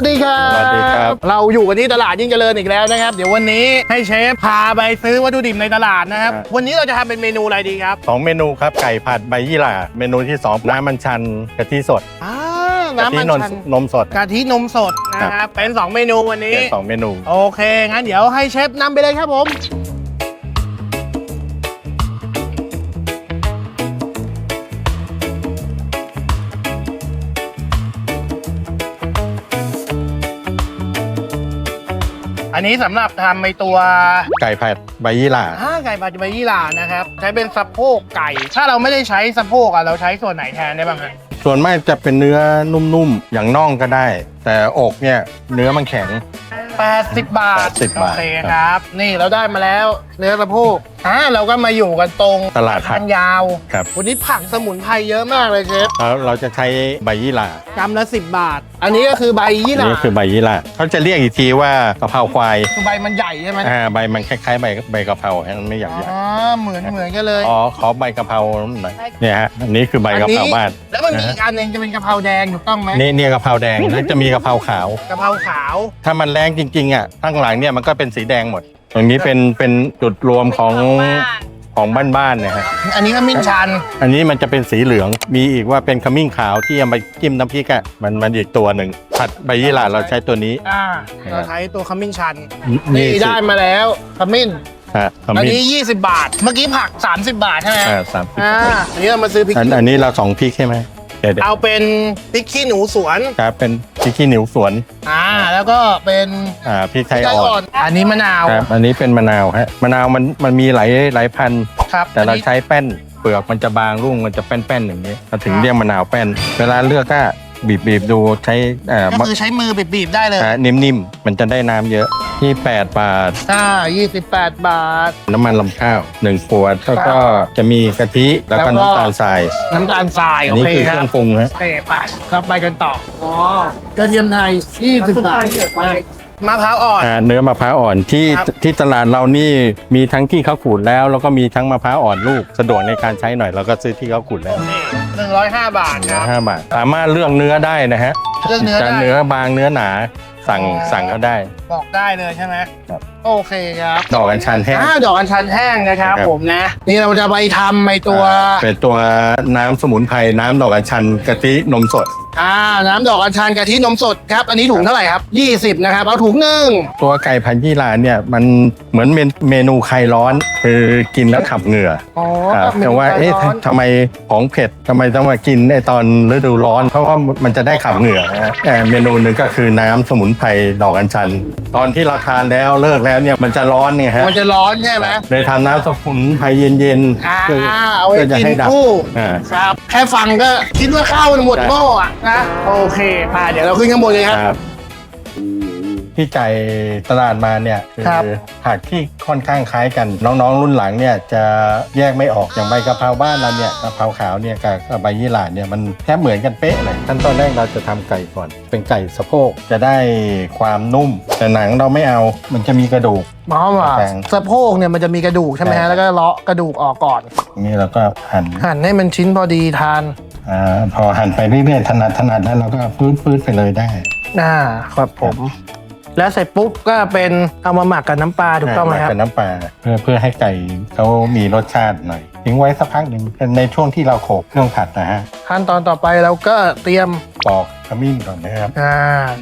วัสดีครับสวัสดีครับ เราอยู่กันที่ตลาดยิ่งเจริญอีกแล้วนะครับ เดี๋ยววันนี้ให้เชฟพาไปซื้อวัตถุดิบในตลาดนะครับวันนี้เราจะทำเป็นเมนูอะไรดีครับสองเมนูครับไก่ผัดใบยี่หร่าเมนูที่สองน้ำมันชันกะทิสดอ่ากะน้ำทิมันนมชันนมสด กะทินมสดนะครับเป็น 2 เมนูวันนี้ เป็นสองเมนู โอเค งั้นเดี๋ยวให้เชฟนำไปเลยครับผม อันนี้สำหรับทำในตัวไก่ผัดใบยี่หร่าอ่าไก่ผัดใบยี่หร่านะครับ ใช้เป็นสะโพกไก่ ถ้าเราไม่ได้ใช้สะโพกอะเราใช้ส่วนไหนแทนได้บ้างฮะส่วนมากจะเป็นเนื้อนุ่มๆ อย่างน่องก็ได้ แต่อกเนี่ยเนื้อมันแข็ง 80 บาท80บาท โอเคครับ นี่เราได้มาแล้ว เนื้อสะโพก อ่าเราก็มาอยู่กันตรงตลาดผัทากงยาว ครับ วันนี้ผักสมุนไพรเยอะมากเลยเชฟแล้วเราจะใช้ใบยี่หร่ากำละ10 บาท อันนี้ก็คือใบยี่หร่านี่คือใบยี่หร่าเขาจะเรียกอีกทีว่ากะเพราควายคือใบมันใหญ่ใช่ไหมอ่าใบมันคล้ายๆใบใบกะเพราฮะมันไม่ใหญ่อ๋อเหมือนเหมือนกันเลยอ๋อขอใบกะเพราหน่อยเนี่ยฮะอันนี้คือใบกะเพราบ้านแล้วมันมีอีกอันหนึงจะเป็นกะเพราแดงถูกต้องไหมนี่เนี่ยกะเพราแดงแล้วจะมีกะเพราขาว กะเพราขาว ถ้ามันแรงจริงๆอะข้างหลังเนี่ยมันก็เป็นสีแดงหมด ตรงนี้เป็นเป็นจุดรวมของของบ้านๆเนี่ยฮะอันนี้ก็มิ้นชัน อันนี้มันจะเป็นสีเหลือง มีอีกว่าเป็นขมิ้นขาวที่เอามาจิ้มน้ำพริกอะมันมันอีกตัวหนึ่งผัดใบยี่หร่าเราใช้ตัวนี้ อ่าเราใช้ตัวขมิ้นชันนี่นี่สิ ได้มาแล้วขมิ้น ฮะขอันมิ้นนี้ 20 บาท เมื่อกี้ผัก 30 บาทใช่ไหมอ่าสามสิบอ่าอันนี้เรามาซื้อพริกอันขี้อันนี้เราสองพริกใช่ไหมเดี๋ยวเดี๋ยวเอาเป็นพริกขี้หนูสวน ครับเป็น พริกขี้หนิวสวนอ่าแล้วก็เป็นอ่าพริกไทยไก่อ่ออ่อนนอันนี้มะนาวครับอันนี้เป็นมะนาวฮะมะนาวมันมันมีหลายหลายพันธุ์ครับแต่เราอันนี้ ใช้แป้น เปลือกมันจะบางรุ่งมันจะแป้นๆอย่างนี้เราถึงเรียกมะนาวแป้น เวลาเลือกก็ บีบบีบๆดูใช้อ่าก็คือใช้มือบีบๆได้เลย อ่านิ่มๆ มันจะได้น้ำเยอะที่8บาท อ่า28 บาท น้ำมันลำข้าว1ขวดแล้วก็จะมีกะทิแล้วก็แล้วก็ น้ำตาลทรายน้ำตาลทรายอันโอนี้เคคือคเครัรื่บองปรุงฮะ โอเคไปครับไปกันต่อ อ๋อกระเทียมไทย20บาท มะพร้าวอ่อน อ่าเนื้อมะพร้าวอ่อนที่ครับ ที่ตลาดเรานี่มีทั้งที่เขาขูดแล้ว แล้วก็มีทั้งมะพร้าวอ่อนลูกสะดวกในการใช้หน่อยเราก็ซื้อที่เขาขูดแล้วนี่105 บาทเนื้คอรับ ห้าบาทสามารถเลือกเนื้อได้นะฮะเลือกเนื้อได้จะเนื้อบางเนื้อหนาสั่งอ๋อ สั่งเขาได้ บอกได้เลยใช่ไหมครับโอเคครับดอกอัญชันแห้ง อ่าดอกอัญชันแห้งนะครับครับ ผมนะ นี่เราจะไปทำในตัวเป็นตัวน้ำสมุนไพรน้ำดอกอัญชันกะทินมสด อ่าน้ำดอกอัญชันกะทินมสดครับ อันนี้ถุงเท่าไหร่ครับ 20 นะครับ เอาถุงหนึ่งตัวไก่พันยี่ลาเนี่ยมันเหมือนเมนเมนูคลายร้อน คือกินแล้วขับเหงื่ออ๋อครับมนูแต่ว่าไก่เอ๊ะร้อน ทำไมของเผ็ดทำไมต้องมากินในตอนฤดูร้อนเพราะว่ามันจะได้ขับเหงื่อนะฮะแต่เมนูหนึ่งก็คือน้ำสมุนไพรดอกอัญชัน ตอนที่เราทานแล้วเลิกแล้วเนี่ยมันจะร้อนเนี่ยฮะมันจะร้อนใช่ไหมเลยทำน้ำสมุนไพรเย็นอ่าๆพื่เอาไว้พื่จะกินให้ดับคู่อ่า ครับ แค่ฟังก็คิดว่าข้าวมันหมดหม้ออะนะ โอเคมาเดี๋ยวเราขึ้นข้างบนเลยครับ ครับ ที่ไก่ตลาดมาเนี่ยคืครับ ผักที่ค่อนข้างคล้ายกัน น้องๆรุ่นหลังเนี่ยจะแยกไม่ออกอย่างใบกะเพราบ้านเราเนี่ยกะเพราขาวเนี่ยกับใบยี่หร่าเนี่ยมันแทบเหมือนกันเป๊ะเลยขั้นตอนแรกเราจะทำไก่ก่อน เป็นไก่สะโพกจะได้ความนุ่ม แต่หนังเราไม่เอามันจะมีกระดูก หมอว่าแพงสะโพกเนี่ยมันจะมีกระดูกใช่ไหมใช่ ฮะแล้วก็เลาะกระดูกออกก่อน นี่เราก็หั่นหั่นให้มันชิ้นพอดีทานอ่าพอหั่นไปเรื่อยๆถนัดถนัดแล้วเราก็ปื๊ดๆไปเลยได้ อ่าครับผม แล้วเสร็จปุ๊บก็เป็นเอามาหมักกับน้ำปลาถูกต้องไหมครับ กับน้ำปลาเพื่อเพื่อให้ไก่เขามีรสชาติหน่อยทิ้งไว้สักพักหนึ่งในช่วงที่เราโขลกเครื่องผัดนะฮะขั้นตอนต่อไปเราก็เตรียมปอกขมิ้นก่อนนะครับอ่า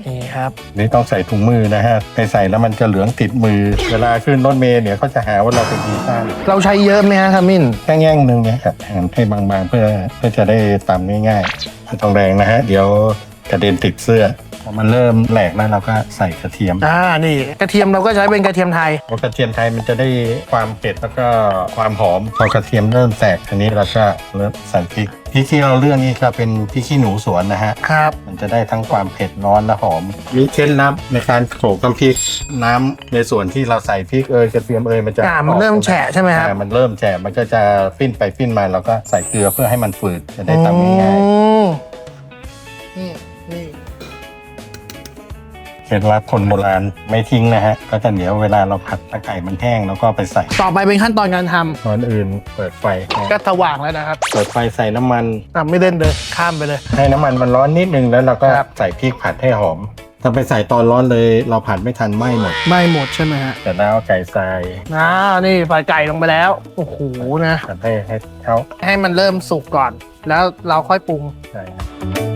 นี่ครับนี่ต้องใส่ถุงมือนะฮะไปใส่แล้วมันจะเหลืองติดมือ เวลาขึ้นรถเมล์เนี่ยเขาจะหาว่าเราเป็นดีซ่าเราใช้เยอะไหมฮะขมิ้นแค่แง่งหนึ่งเนี่ยครับหั่นให้บางๆเพื่อเพื่อจะได้ตำง่ายๆไม่ต้องแรงนะฮะเดี๋ยวกระเด็นติดเสื้อพ อมันเริ่มแหลกแล้วเราก็ใส่กระเทียมอ่านี่กระเทียมเราก็ใช้เป็นกระเทียมไทย เพราะกระเทียมไทยมันจะได้ความเผ็ดแล้วก็ความหอมพอกระเทียมเริ่มแตกทีนี้เราก็เริ่มใส่พริกพริกที่เราเลือกนี่ก็เป็นพริกขี้หนูสวนนะฮะ ครับ มันจะได้ทั้งความเผ็ดร้อนและหอม มีเคล็ดลับในการโขลกน้ำพริกน้ำในส่วนที่เราใส่พริกเอยกระเทียมเอยมันจะอ่ามันเริ่มแฉะใช่ไหมครับ อ่ามันเริ่มแฉะมันก็จะปิ้นไปปิ้นมาเราก็ใส่เกลือเพื่อให้มันฝืดจะได้ตำง่ายอืมนี่นี่ๆ เคล็ดลับคนโบราณไม่ทิ้งนะฮะ ก็จะเดี๋ยวเวลาเราผัดตะไก่มันแห้งแล้วก็เอาไปใส่ต่อไปเป็นขั้นตอนการทำก่อนอื่นเปิดไฟก็สว่างแล้วนะครับเปิดไฟใส่น้ำมัน อะไม่เล่นเลยข้ามไปเลย ให้น้ำมันมันร้อนนิดนึงแล้วเราก็ครับ ใส่พริกผัดให้หอม ถ้าไปใส่ตอนร้อนเลย เราผัดไม่ทันไหม้หมดไม่หมดใช่ไหมฮะแต่แล้วเอาไก่ใส่อ่านี่ใส่ไก่ลงไปแล้วโอ้โหนะผัดให้ให้เขาให้มันเริ่มสุกก่อน แล้วเราค่อยปรุงใส่ครับ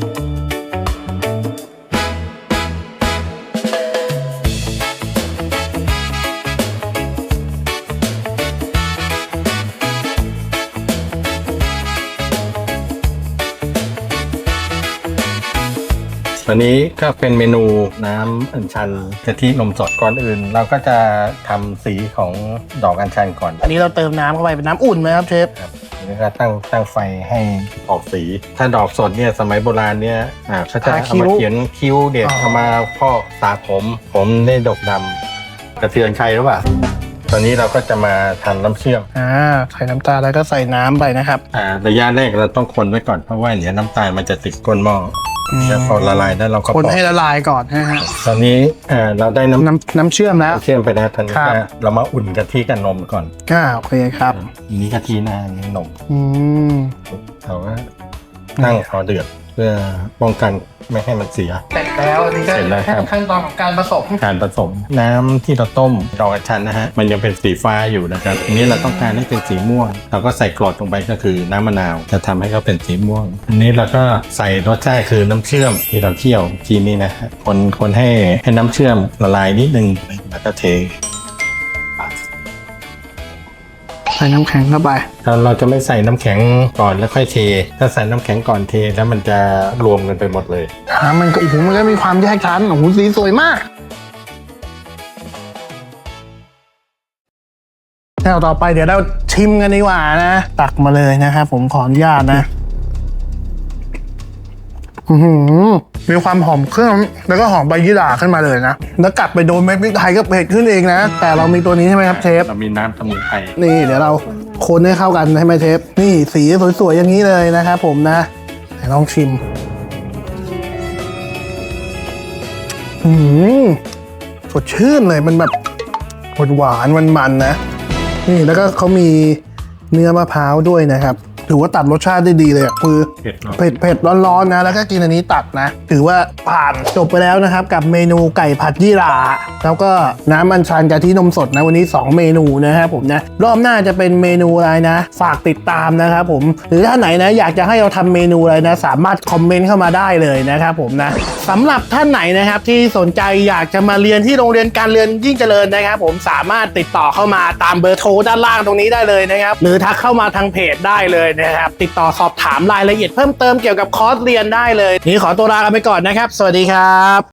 วันนี้ก็เป็นเมนูน้ำอัญชันกะทินมสดก่อนอื่น เราก็จะทำสีของดอกอัญชันก่อนอันนี้เราเติมน้ำเข้าไปเป็นน้ำอุ่นไหมครับเชฟครับแล้วก็ตั้งตั้งไฟให้ออกสี ถ้าดอกสดเนี่ยสมัยโบราณเนี่ยอ่าเขาจะทาเอาคิ้วมาเขียนคิ้วเด็ดอ๋อเอามาพอกสระผม ผมได้ดกดำกระเทือนชัยหรือเปล่าตอนนี้เราก็จะมาทำน้ำเชื่อมอ่าใส่น้ำตาลแล้วก็ใส่น้ำไปนะครับอ่าระยะแรกเราต้องคนไว้ก่อนเพราะว่าเดี๋ยวน้ำตาลมันจะติดก้นหม้ออม แล้วพอละลายได้เราก็คนปอกให้ละลายก่อนนะฮะตอนนี้อ่าเราได้น้ำน้ำน้ำเชื่อมแล้วเชื่อมไปแล้วตอนนี้ครับก็เรามาอุ่นกะทิกับนมก่อนอ่าโอเคครับอันนี้กะทินะอันนี้นมอืมเราก็ตั้งพอเดือด เพื่อป้องกันไม่ให้มันเสีย เสร็จแล้วอันนี้ก็เสร็จแล้วครับ ขั้นตอนของการผสมการผสมน้ำที่เราต้มดอกอัญชันนะฮะมันยังเป็นสีฟ้าอยู่นะครับอันนี้เราต้องการให้เป็นสีม่วง เราก็ใส่กรดลงไปก็คือน้ำมะนาว จะทำให้เขาเป็นสีม่วง อันนี้เราก็ใส่รสชาติคือน้ำเชื่อมที่เราเคี่ยวทีนี้นะฮะคนคนให้ให้น้ำเชื่อมละลายนิดนึงแล้วก็เท ส่น้ำแข็งเข้าไปเราเราจะไม่ใส่น้ำแข็งก่อนแล้วค่อยเท ถ้าใส่น้ำแข็งก่อนเทแล้วมันจะรวมกันไปหมดเลยอ่ามันก็โอ้โหมันก็มีความแยกชั้นโอ้โหสีสวยมากแถวต่อไปเดี๋ยวเราชิมกันดีกว่านะ ตักมาเลยนะครับผมขออนุญาตนะอื้อหือ มีความหอมเครื่องแล้วก็หอมใบยี่หร่าขึ้นมาเลยนะ แล้วกัดไปโดนเม็ดพริกไทยก็เผ็ดขึ้นเองนะ แต่เรามีตัวนี้ใช่ไหมครับเชฟ เรามีน้ำสมุนไพร นี่เดี๋ยวเราคนให้เข้ากันใช่ไหมเชฟ นี่สีสวยๆอย่างนี้เลยนะครับผมนะไหนลองชิมอืมสดชื่นเลยมันแบบหวานๆมันๆนะ นี่แล้วก็เขามีเนื้อมะพร้าวด้วยนะครับ ถือว่าตัดรสชาติได้ดีเลยอะคือเผ็ดเนาะเผ็ดเผ็ดร้อนๆนะ แล้วก็กินอันนี้ตัดนะ ถือว่าผ่านจบไปแล้วนะครับ กับเมนูไก่ผัดยี่หร่าแล้วก็น้ำอัญชันกะทินมสดนะวันนี้ 2 เมนูนะครับผมนะรอบหน้าจะเป็นเมนูอะไรนะ ฝากติดตามนะครับผมหรือถ้าไหนนะอยากจะให้เราทำเมนูอะไรนะ สามารถคอมเมนต์เข้ามาได้เลยนะครับผมนะสำหรับท่านไหนนะครับที่สนใจอยากจะมาเรียนที่โรงเรียนการเรียนยิ่งเจริญนะครับ ผมสามารถติดต่อเข้ามาตามเบอร์โทรด้านล่างตรงนี้ได้เลยนะครับหรือทักเข้ามาทางเพจได้เลยนะครับ ติดต่อสอบถามรายละเอียดเพิ่มเติมเกี่ยวกับคอร์สเรียนได้เลยนี่ขอตัวลากันไปก่อนนะครับ สวัสดีครับ